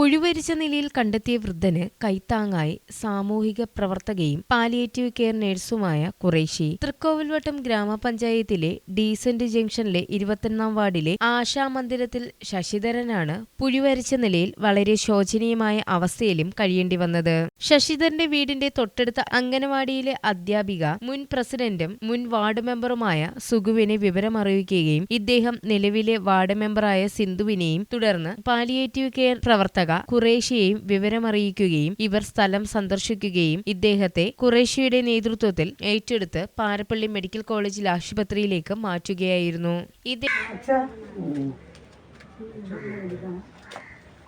പുഴുവരിച്ച നിലയിൽ കണ്ടെത്തിയ വൃദ്ധന് കൈത്താങ്ങായി സാമൂഹിക പ്രവർത്തകയും പാലിയേറ്റീവ് കെയർ നഴ്സുമായ കുറേശി തൃക്കോവിൽവട്ടം ഗ്രാമപഞ്ചായത്തിലെ ഡീസന്റ് ജംഗ്ഷനിലെ ഇരുപത്തൊന്നാം വാർഡിലെ ആശാ മന്ദിരത്തിൽ ശശിധരനാണ് പുഴുവരിച്ച നിലയിൽ വളരെ ശോചനീയമായ അവസ്ഥയിലും കഴിയേണ്ടി വന്നത്. ശശിധരന്റെ വീടിന്റെ തൊട്ടടുത്ത അംഗനവാടിയിലെ അധ്യാപിക മുൻ പ്രസിഡന്റും മുൻ വാർഡ് മെമ്പറുമായ സുഗുവിനെ വിവരമറിയിക്കുകയും ഇദ്ദേഹം നിലവിലെ വാർഡ് മെമ്പറായ സിന്ധുവിനെയും തുടർന്ന് പാലിയേറ്റീവ് കെയർ പ്രവർത്തക കുറേഷ്യയെയും വിവരമറിയിക്കുകയും ഇവർ സ്ഥലം സന്ദർശിക്കുകയും ഇദ്ദേഹത്തെ ഖുറേഷിയുടെ നേതൃത്വത്തിൽ ഏറ്റെടുത്ത് പാരപ്പള്ളി മെഡിക്കൽ കോളേജിൽ ആശുപത്രിയിലേക്ക് മാറ്റുകയായിരുന്നു.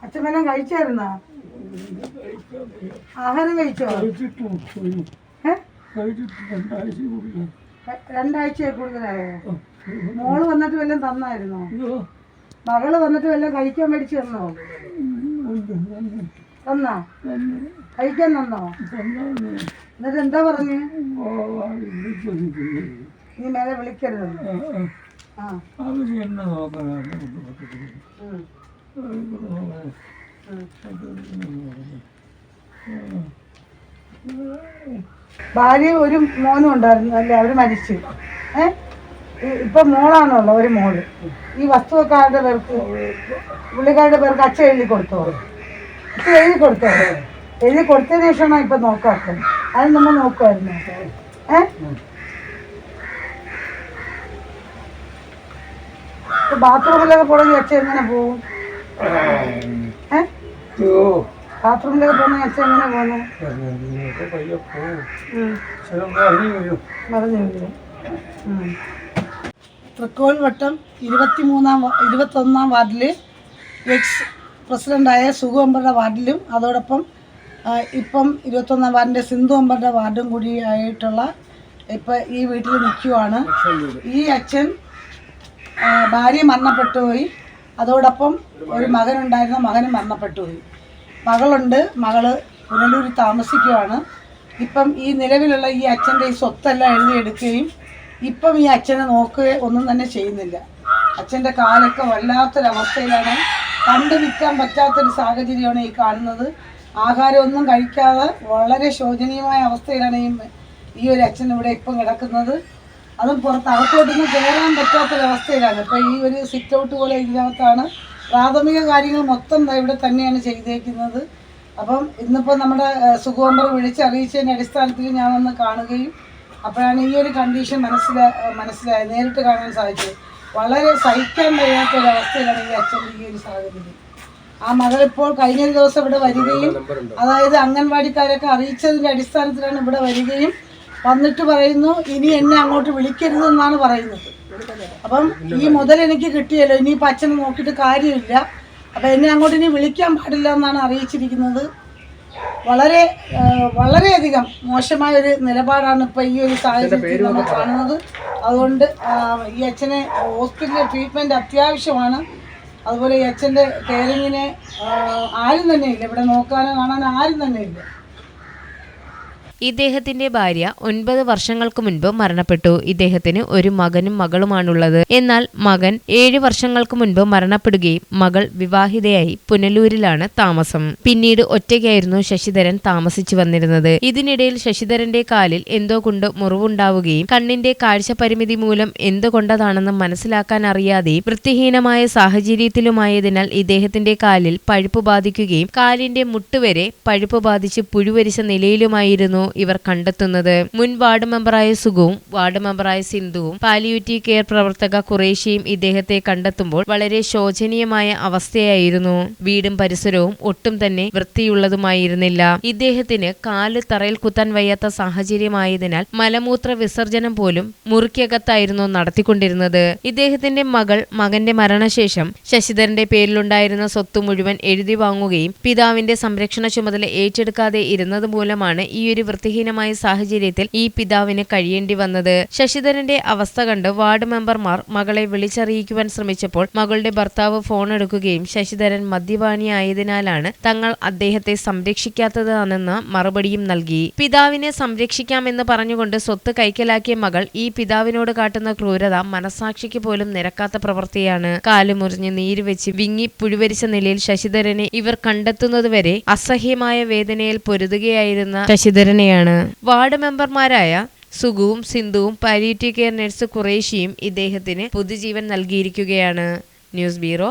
അച്ഛനെല്ലാം കഴിച്ചായിരുന്നോ? ആഹാരം കഴിച്ചോ? ഏ? ര- രണ്ടാഴ്ചയെ കൂടുതലായോ? മോൾ വന്നിട്ട് വല്ലതും തന്നായിരുന്നോ? മകൾ വന്നിട്ട് വല്ലതും കഴിക്കാൻ മേടിച്ചു തന്നോ? തന്നോ? കഴിക്കാൻ തന്നോ? എന്നിട്ട് എന്താ പറഞ്ഞു? നീ മേലെ വിളിക്കരുത്. ആ അവർ എന്നെ നോക്കാനാണ് ഉം. ഭാര്യ ഒരു മോനും ഉണ്ടായിരുന്നു അല്ലേ? അവർ മരിച്ചു. ഏ? ഇപ്പൊ മോളാണുള്ളത് ഒരു മോൾ. ഈ വസ്തുവൊക്കെ ആരുടെ പേർക്ക് പുള്ളിക്കാരുടെ പേർക്ക് അച്ഛൻ എഴുതി കൊടുത്തോളൂ അച്ഛൻ എഴുതി കൊടുത്തോളൂ എഴുതി കൊടുത്തതിന് ശേഷമാണ് ഇപ്പൊ നോക്കാത്തത്? അത് നമ്മൾ നോക്കുമായിരുന്നു ഏ? ബാത്റൂമിലൊക്കെ പോണെങ്കിൽ അച്ഛൻ എങ്ങനെ പോവും ഏ? ബാത്റൂമിലൊക്കെ പോകുന്ന അച്ഛൻ എങ്ങനെ പോകുന്നു പയ്യെ പോവും ഉം. ചിലപ്പോൾ അരി വരും മറന്നു വീഴും. ഉം. തൃക്കോൽ വട്ടം ഇരുപത്തിമൂന്നാം ഇരുപത്തൊന്നാം വാർഡിൽ എക്സ് പ്രസിഡന്റായ സുഖു അമ്പറുടെ വാർഡിലും അതോടൊപ്പം ഇപ്പം ഇരുപത്തൊന്നാം വാർഡിന്റെ സിന്ധു അമ്പറുടെ വാർഡും കൂടി ആയിട്ടുള്ള ഇപ്പം ഈ വീട്ടിൽ നിൽക്കുവാണ് ഈ അച്ഛൻ ഭാര്യ മരണപ്പെട്ടുപോയി അതോടൊപ്പം ഒരു മകനുണ്ടായിരുന്ന മകനും മരണപ്പെട്ടു പോയി മകളുണ്ട്. മകൾ പുനലൂരിൽ താമസിക്കുകയാണ് ഇപ്പം ഈ നിലവിലുള്ള ഈ അച്ഛന്റെ ഈ സ്വത്തെല്ലാം എഴുതിയെടുക്കുകയും ഇപ്പം ഈ അച്ഛനെ നോക്കുകയോ ഒന്നും തന്നെ ചെയ്യുന്നില്ല. അച്ഛന്റെ കാലൊക്കെ വല്ലാത്തൊരവസ്ഥയിലാണ്. കണ്ടു നിൽക്കാൻ പറ്റാത്തൊരു സാഹചര്യമാണ് ഈ കാണുന്നത്. ആഹാരമൊന്നും കഴിക്കാതെ വളരെ ശോചനീയമായ അവസ്ഥയിലാണ് ഈ ഒരു അച്ഛൻ ഇവിടെ ഇപ്പം കിടക്കുന്നത്. അതും പുറത്ത് അകത്തോട്ടൊന്നും കയറാൻ പറ്റാത്തൊരവസ്ഥയിലാണ്. ഇപ്പം ഈ ഒരു സിറ്റ് ഔട്ട് പോലെ ഇതിനകത്താണ് പ്രാഥമിക കാര്യങ്ങൾ മൊത്തം ഇവിടെ തന്നെയാണ് ചെയ്തേക്കുന്നത്. അപ്പം ഇന്നിപ്പോൾ നമ്മുടെ സുഖോമ്പർ വിളിച്ചറിയിച്ചതിന്റെ അടിസ്ഥാനത്തിൽ ഞാൻ ഒന്ന് കാണുകയും അപ്പോഴാണ് ഈ ഒരു കണ്ടീഷൻ മനസ്സിലാ മനസ്സിലായത്. നേരിട്ട് കാണാൻ സാധിച്ചത്. വളരെ സഹിക്കാൻ കഴിയാത്ത ഒരു അവസ്ഥയിലാണ് ഈ അച്ഛന്റെ ഈ ഒരു സാഹചര്യം. ആ മകൾ ഇപ്പോൾ കഴിഞ്ഞ ദിവസം ഇവിടെ വരികയും അതായത് അംഗൻവാടിക്കാരൊക്കെ അറിയിച്ചതിന്റെ അടിസ്ഥാനത്തിലാണ് ഇവിടെ വരികയും വന്നിട്ട് പറയുന്നു ഇനി എന്നെ അങ്ങോട്ട് വിളിക്കരുതെന്നാണ് പറയുന്നത്. അപ്പം ഈ മുതൽ എനിക്ക് കിട്ടിയല്ലോ. ഇനിയിപ്പോൾ അച്ഛനെ നോക്കിയിട്ട് കാര്യമില്ല. അപ്പം എന്നെ അങ്ങോട്ട് ഇനി വിളിക്കാൻ പാടില്ല എന്നാണ് അറിയിച്ചിരിക്കുന്നത്. വളരെ വളരെയധികം മോശമായ ഒരു നിലപാടാണ് ഇപ്പോൾ ഈ ഒരു സാഹചര്യത്തിൽ നമ്മൾ കാണുന്നത്. അതുകൊണ്ട് ഈ അച്ഛനെ ഹോസ്പിറ്റലിൽ ട്രീറ്റ്മെന്റ് അത്യാവശ്യമാണ്. അതുപോലെ ഈ അച്ഛന്റെ കെയറിങ്ങിനെ ആരും തന്നെ ഇല്ല. ഇവിടെ നോക്കാനോ കാണാനോ ആരും തന്നെ ഇല്ല. ഇദ്ദേഹത്തിന്റെ ഭാര്യ ഒൻപത് വർഷങ്ങൾക്ക് മുൻപ് മരണപ്പെട്ടു. ഇദ്ദേഹത്തിന് ഒരു മകനും മകളുമാണുള്ളത്. എന്നാൽ മകൻ ഏഴ് വർഷങ്ങൾക്ക് മുൻപ് മരണപ്പെടുകയും മകൾ വിവാഹിതയായി പുനലൂരിലാണ് താമസം. പിന്നീട് ഒറ്റയ്ക്കായിരുന്നു ശശിധരൻ താമസിച്ചു വന്നിരുന്നത്. ഇതിനിടയിൽ ശശിധരന്റെ കാലിൽ എന്തോ കൊണ്ട് മുറിവുണ്ടാവുകയും കണ്ണിന്റെ കാഴ്ച പരിമിതി മൂലം എന്തുകൊണ്ടതാണെന്ന് മനസ്സിലാക്കാൻ അറിയാതെയും വൃത്തിഹീനമായ സാഹചര്യത്തിലുമായതിനാൽ ഇദ്ദേഹത്തിന്റെ കാലിൽ പഴുപ്പ് ബാധിക്കുകയും കാലിന്റെ മുട്ടുവരെ പഴുപ്പ് ബാധിച്ച് പുഴുവരിച്ച നിലയിലുമായിരുന്നു ഇവർ കണ്ടെത്തുന്നത്. മുൻ വാർഡ് മെമ്പറായ സുഖവും വാർഡ് മെമ്പറായ സിന്ധുവും പാലിയൂറ്റീവ് കെയർ പ്രവർത്തക കുറേശ്യയും ഇദ്ദേഹത്തെ കണ്ടെത്തുമ്പോൾ വളരെ ശോചനീയമായ അവസ്ഥയായിരുന്നു. വീടും പരിസരവും ഒട്ടും തന്നെ വൃത്തിയുള്ളതുമായിരുന്നില്ല. ഇദ്ദേഹത്തിന് കാൽ തറയിൽ കുത്താൻ വയ്യാത്ത സാഹചര്യമായതിനാൽ മലമൂത്ര വിസർജനം പോലും മുറിക്കകത്തായിരുന്നു നടത്തിക്കൊണ്ടിരുന്നത്. ഇദ്ദേഹത്തിന്റെ മകൾ മകന്റെ മരണശേഷം ശശിധരന്റെ പേരിലുണ്ടായിരുന്ന സ്വത്ത് മുഴുവൻ എഴുതി വാങ്ങുകയും പിതാവിന്റെ സംരക്ഷണ ചുമതല ഏറ്റെടുക്കാതെ ഇരുന്നത് മൂലമാണ് ഈ ഒരു വൃത്തിഹീനമായ സാഹചര്യത്തിൽ ഈ പിതാവിന് കഴിയേണ്ടി വന്നത്. ശശിധരന്റെ അവസ്ഥ കണ്ട് വാർഡ് മെമ്പർമാർ മകളെ വിളിച്ചറിയിക്കുവാൻ ശ്രമിച്ചപ്പോൾ മകളുടെ ഭർത്താവ് ഫോൺ എടുക്കുകയും ശശിധരൻ മദ്യപാനിയായതിനാലാണ് തങ്ങൾ അദ്ദേഹത്തെ സംരക്ഷിക്കാത്തതാണെന്ന് മറുപടിയും നൽകി. പിതാവിനെ സംരക്ഷിക്കാമെന്ന് പറഞ്ഞുകൊണ്ട് സ്വത്ത് കൈക്കലാക്കിയ മകൾ ഈ പിതാവിനോട് കാട്ടുന്ന ക്രൂരത മനസാക്ഷിക്ക് പോലും നിരക്കാത്ത പ്രവൃത്തിയാണ്. കാലുമുറിഞ്ഞ് നീര് വെച്ച് വിങ്ങി പുഴുവരിച്ച നിലയിൽ ശശിധരനെ ഇവർ കണ്ടെത്തുന്നതുവരെ അസഹ്യമായ വേദനയിൽ പൊരുതുകയായിരുന്ന ശശിധരനെയാണ് വാർഡ് മെമ്പർമാരായ സുഗുവും സിന്ധുവും പാലിയേറ്റീവ് കെയർ നഴ്സ് കുറേശിയും ഇദ്ദേഹത്തിന് പുതുജീവൻ നൽകിയിരിക്കുകയാണ്. News bureau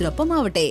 ഡയമണ്ട്സിനൊപ്പം ആവട്ടെ